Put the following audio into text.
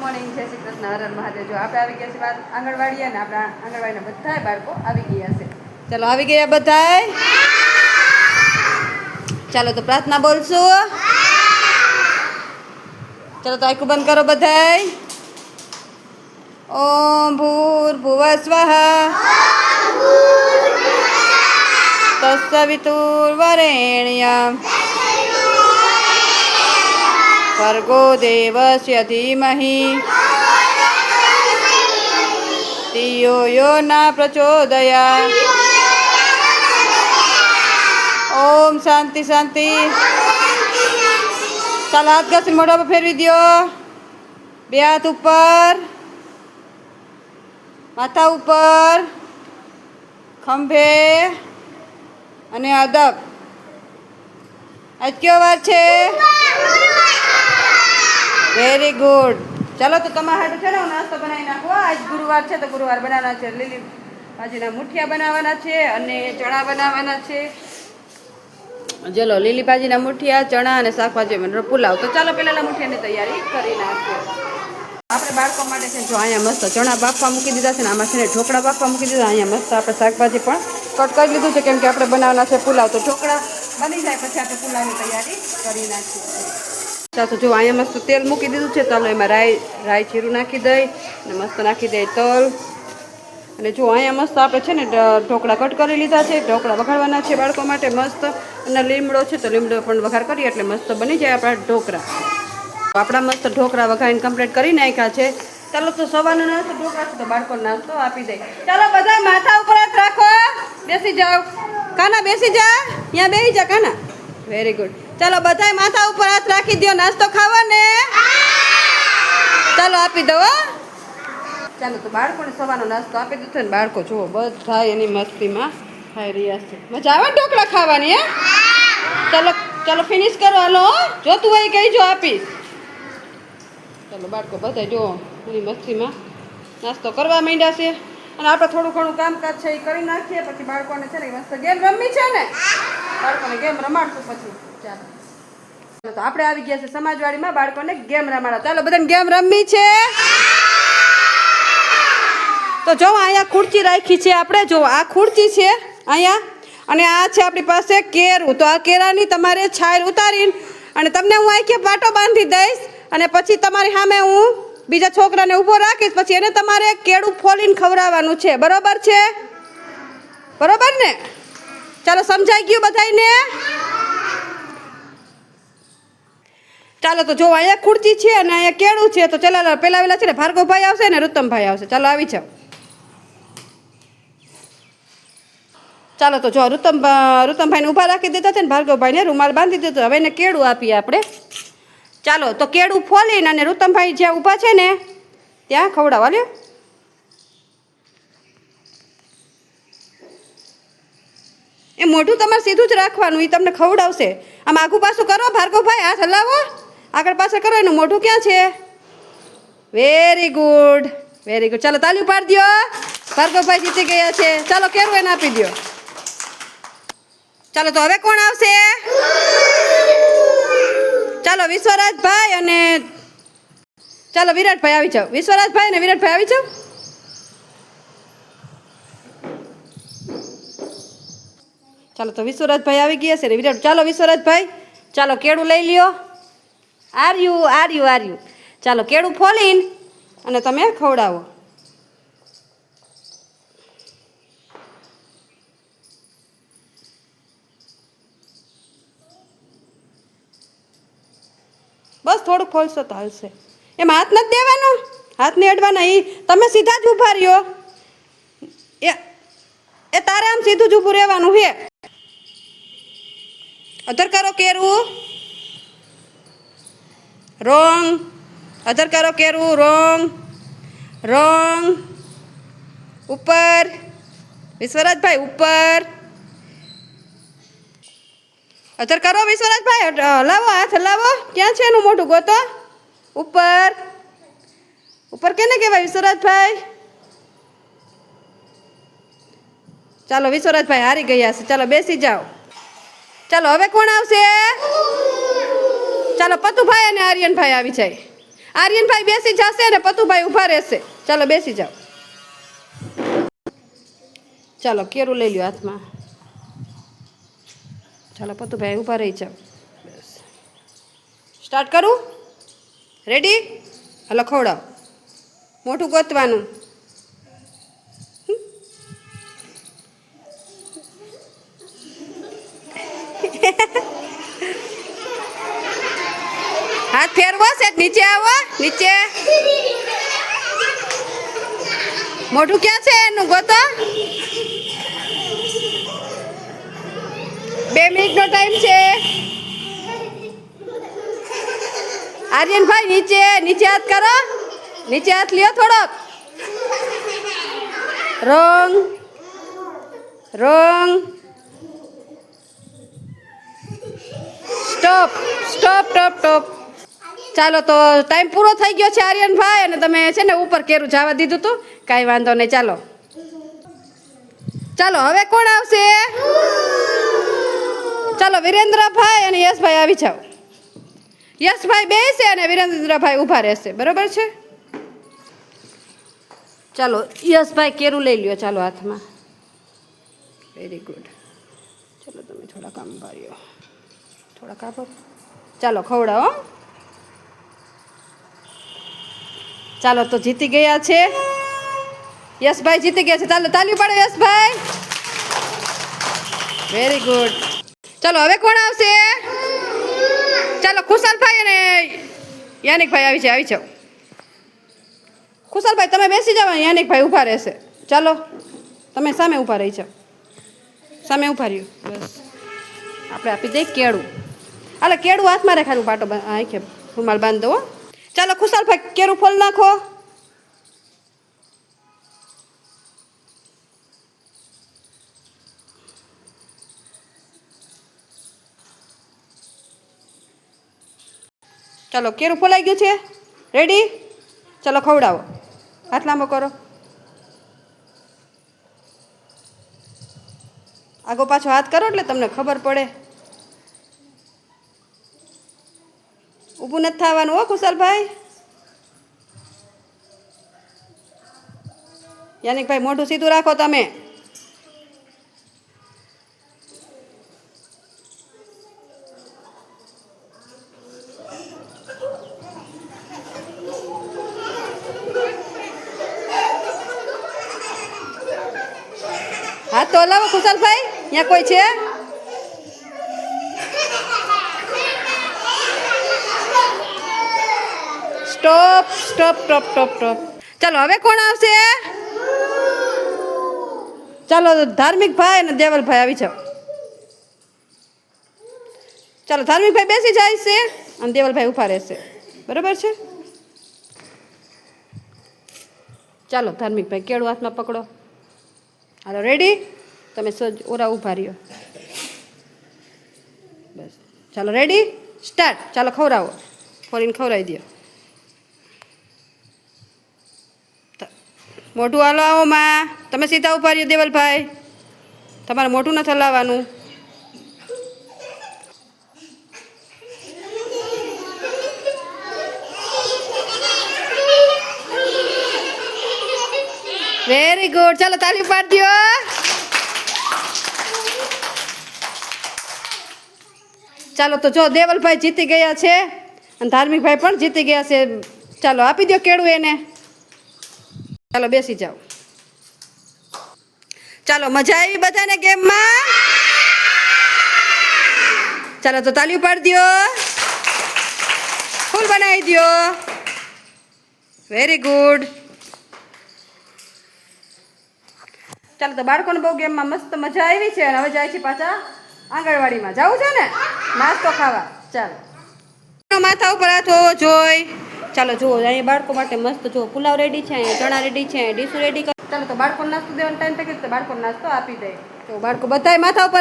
Morning જય શ્રી કૃષ્ણ. હર હર મહાદેવ. જો આપણે આવી ગયા છે બાર આંગણવાડી અને આપણા આંગણવાડીના બધાય બાળકો આવી ગયા છે. ચાલો, આવી ગયા બધાય? ચાલો, તો પ્રાર્થના બોલશું. ચાલો, તો આખું બંધ કરો બધાય. ઓમ ભૂર ભુવ સ્વઃ. તસ્સવિતુર્વરેણ્યમ ભર્ગો દેવસ્ય ધીમહિ ધિયો યો ના પ્રચોદયા ઓમ શાંતિ શાંતિ ચાલ હાથ ઘસી મોઢા પર ફેરવી દ્યો બે હાથ ઉપર માથા ઉપર ખંભે અને અદબ આજ કયો વાર છે વેરી ગુડ ચાલો તો તમારા હાટુ છે ને હું નાસ્તો બનાવી નાખો. આજ ગુરુવાર છે તો ગુરુવાર બનાવવાના છે. લીલી ભાજીના મુઠિયા બનાવવાના છે અને ચણા બનાવવાના છે. ચલો લીલી ભાજીના મુઠિયા, ચણા અને શાકભાજી પુલાવ. તો ચાલો પહેલાં મુઠિયાની તૈયારી કરી નાખીએ. આપણે બાળકો માટે છે જો અહીંયા મસ્ત ચણા બાફવા મૂકી દીધા છે ને આમાં છે ને ઢોકળા બાફવા મૂકી દીધા. અહીંયા મસ્ત આપણે શાકભાજી પણ કટ કરી લીધું છે. કેમ કે આપણે બનાવવાના છે પુલાવ. તો ઢોકળા બની જાય, પછી આપણે પુલાવની તૈયારી કરી નાખીએ. તો જો અહીંયા મસ્ત તેલ મૂકી દીધું છે ચાલો એમાં રાઈ રાઈ જીરું નાખી દઈ અને મસ્ત નાખી દઈ તલ. અને જો અહીંયા મસ્ત આપણે છે ને ઢોકળા કટ કરી લીધા છે, ઢોકળા વઘારવાના છે બાળકો માટે મસ્ત. અને લીમડો છે, તો લીમડો પણ વઘાર કરીએ એટલે મસ્ત બની જાય આપણા ઢોકળા. આપણા મસ્ત ઢોકળા વઘારીને કમ્પ્લીટ કરી નાખ્યા છે. ચાલો તો સવારનો નાસ્તો, ઢોકળા તો બાળકો નાસ્તો આપી દઈ ચાલો બધા માથા ઉપર રાખો. બેસી જાઓ. કાના બેસી જા? ત્યાં બેસી જા કાના. વેરી ગુડ ચાલો બધાય માથા ઉપર હાથ રાખી દો નાસ્તો ખાવા ને? ચાલો આપી દો ચાલો, તો બાળકોને સવારનો નાસ્તો આપી દીધો ને બાળકો, જુઓ બધા એની મસ્તીમાં ખાઈ રહ્યા છે. મજા આવે ઢોકળા ખાવાની, હે? ચાલો ચાલો ફિનિશ કરો, હાલો જોતું હોય કહી જો આપીશ ચાલો, બાળકો બધા જુઓ, એની મસ્તીમાં નાસ્તો કરવા માંડ્યા છે. અને આપણે થોડું ઘણું કામકાજ છે એ કરી નાખીએ, પછી બાળકોને છે ને મસ્ત ગેમ રમવી છે ને, બાળકોને ગેમ રમાડશું પછી. ચાલો. તો આપણે આવી ગયા છે સમાજવાડીમાં, બાળકોને ગેમ રમાડા ચાલો, બધાને ગેમ રમવી છે? તો જો, અહીંયા ખુરચી રાખી છે આપણે. જો, આ ખુરચી છે અહીંયા, અને આ છે આપણી પાસે કેરું. તો આ કેરાની તમારે છાલ ઉતારીને, અને તમને હું આખી પાટો બાંધી દઈશ, અને પછી તમારી સામે હું બીજા છોકરાને ઊભો રાખીશ, પછી એને તમારે કેળું ફોલીને ખવડાવવાનું છે. બરોબર છે? બરોબર ને? ચાલો, સમજાઈ ગયું બધાને ચાલો, તો જો અહીંયા ખુરચી છે અને અહીંયા કેળું છે, તો ચાલો પેલા વેલા છે ને, ભાર્ગવભાઈ આવશે ને રૂત્તમભાઈ આવશે. ચાલો, આવી જાઓ. ચાલો, તો જો રૂતમ રૂતમભાઈને ઊભા રાખી દીધા છે ને, ભાર્ગવભાઈને રૂમાલ બાંધી દીધો. હવે એને કેળું આપીએ આપણે. ચાલો, તો કેળું ફોલીને અને રૂતમભાઈ જ્યાં ઊભા છે ને, ત્યાં ખવડાવવા લ્યો. એ મોઢું તમારે સીધું જ રાખવાનું એ તમને ખવડાવશે. આમ આઘું પાછું કરો, ભાર્ગવભાઈ, હાથ હલાવો. આગળ પાછળ કરો, એનું મોઢું ક્યાં છે? વેરી ગુડ વેરી ગુડ ચાલો, તાલી પાડી દો ભાર્ગવભાઈ જીતી ગયા છે. ચાલો કેરું એને આપી દો ચાલો, તો હવે કોણ આવશે? ચાલો વિશ્વરાજભાઈ અને ચાલો વિરાટભાઈ આવી જાઓ. વિશ્વરાજભાઈ અને વિરાટભાઈ આવી જાઓ. ચાલો તો વિશ્વરાજભાઈ આવી ગયા છે વિરાટ, ચાલો વિશ્વરાજભાઈ, ચાલો કેળું લઈ લ્યો. આર્યું આર્યું આર્યું. ચાલો કેળું ફોલીને અને તમે ખવડાવો. બસ થોડુંક ખોલશો તો હલશે. એમ હાથ નથી દેવાનો? હાથ નહીં. અડવાના એ તમે સીધા જ ઊભા રહ્યો. એ એ તારે આમ સીધું જ ઊભું રહેવાનું હે. અધર કરો કેરું. રોંગ. અધર કરો કેરું. રોંગ. રોંગ. ઉપર. વિશ્વરાજભાઈ, ઉપર. અધર કરો વિશ્વનાથભાઈ લાવો હાથ, લાવો. ક્યાં છે એનું મોઢું? ગોતો. ઉપર. ઉપર કેને કહેવાય વિશ્વરાજભાઈ ચાલો વિશ્વરાજભાઈ હારી ગયા છે. ચાલો, બેસી જાઓ. ચાલો, હવે કોણ આવશે? ચાલો, પતુભાઈ અને આર્યનભાઈ આવી જાય. આર્યનભાઈ બેસી જશે અને પતુભાઈ ઊભા રહેશે. ચાલો, બેસી જાઓ. ચાલો, કેરું લઈ લ્યો હાથમાં. ચાલો પતુભાઈ ઊભા રહી જાઓ બસ. સ્ટાર્ટ કરું? રેડી હલો ખવડાવો મોટું ગોતવાનું. હાથ ફેરવો છે નીચે આવો નીચે. મોઢું ક્યાં છે? એનું ગોતો. બે મિનિટનો ટાઈમ છે. આર્યનભાઈ, નીચે નીચે હાથ કરો. નીચે હાથ લ્યો થોડોક. Wrong. Wrong. Stop. Stop top top ચાલો તો ટાઈમ પૂરો થઈ ગયો છે આર્યનભાઈ, અને તમે છે ને ઉપર કેરું જવા દીધું હતું કાંઈ વાંધો નહીં, ચાલો. ચાલો, હવે કોણ આવશે? ચાલો વિરેન્દ્રભાઈ અને યશભાઈ આવી જાઓ. યશભાઈ બેસે અને વિરેન્દ્રભાઈ ઊભા રહેશે. બરોબર છે? ચાલો, યશભાઈ કેરું લઈ લ્યો ચાલો હાથમાં. વેરી ગુડ ચાલો તમે થોડા કામ ભર્યો થોડા કાપો. ચાલો, ખવડાવો. ચાલો, તો જીતી ગયા છે. યશભાઈ જીતી ગયા છે. ચાલો, તાલી પાડો યશભાઈ. વેરી ગુડ ચાલો, હવે કોણ આવશે? ચાલો, ખુશાલભાઈ અને યાનિકભાઈ આવી છે, આવી જાઓ. ખુશાલભાઈ, તમે બેસી જાઓ, યાનિકભાઈ ઊભા રહેશે. ચાલો, તમે સામે ઊભા રહી જાઓ. સામે ઊભા રહ્યું. બસ. આપણે આપી દઈએ કેળું. હાલે, કેળું હાથમાં રેખાનું પાટો આંખે રૂમાલ બાંધ દો ચાલો, ખુશાલભાઈ, કેળું ફોલ નાખો. ચાલો, કેરું ફોલાઈ ગયું છે? રેડી ચાલો, ખવડાવો. હાથ લાંબો કરો. આગો પાછો હાથ કરો એટલે તમને ખબર પડે. ઊભું નથી થવાનું હો, કુશલભાઈ. યાનિકભાઈ, મોઢું સીધું રાખો તમે. તો હલાવો કુશલભાઈ અહીંયા કોઈ છે? Stop stop stop stop stop. ચાલો, હવે કોણ આવશે? ચાલો ધાર્મિક ભાઈ અને દેવલભાઈ આવી જાઓ. ચાલો ધાર્મિક ભાઈ બેસી જાય છે અને દેવલભાઈ ઊભા રહેશે. બરાબર છે? ચાલો, ધાર્મિકભાઈ કેળું હાથમાં પકડો. હાલો રેડી તમે સજ ઓરા ઊભા રહ્યો. બસ. ચાલો રેડી સ્ટાર્ટ ચાલો, ખવડાવો. ફોરીને ખવડાવી દો મોટું હાલો આવો માં. તમે સીધા ઊભા રહ્યો, દેવલભાઈ. તમારે મોઢું નથી હલાવવાનું. વેરી ગુડ ચાલો, તાલી પાડ ચાલો તો જો દેવલભાઈ જીતી ગયા છે અને ધાર્મિકભાઈ પણ જીતી ગયા છે. ચાલો આપી દો કેળું એને. ચાલો બેસી જાઓ. ચાલો મજા આવી બધાને ગેમમાં? ચાલો તો તાલી પાડી દો ફૂલ બનાવી દો વેરી ગુડ ચાલો તો બાળકોને બહુ ગેમમાં મસ્ત મજા આવી છે અને હવે જાય છે પાછા આંગણવાડીમાં. જવું છે ને? નાસ્તો ખાવા. ચાલો. માથા ઉપર હાથ હોવો જોઈ. ચાલો જુઓ, અહીંયા બાળકો માટે મસ્ત જુઓ, પુલાવ રેડી છે, અહીંયા ચણા રેડી છે અહીંયા ડીશું રેડી ચાલો તો બાળકોને નાસ્તો દેવાનો ટાઈમ ગયો તો બાળકોને નાસ્તો આપી દે. તો બાળકો બધાય માથા ઉપર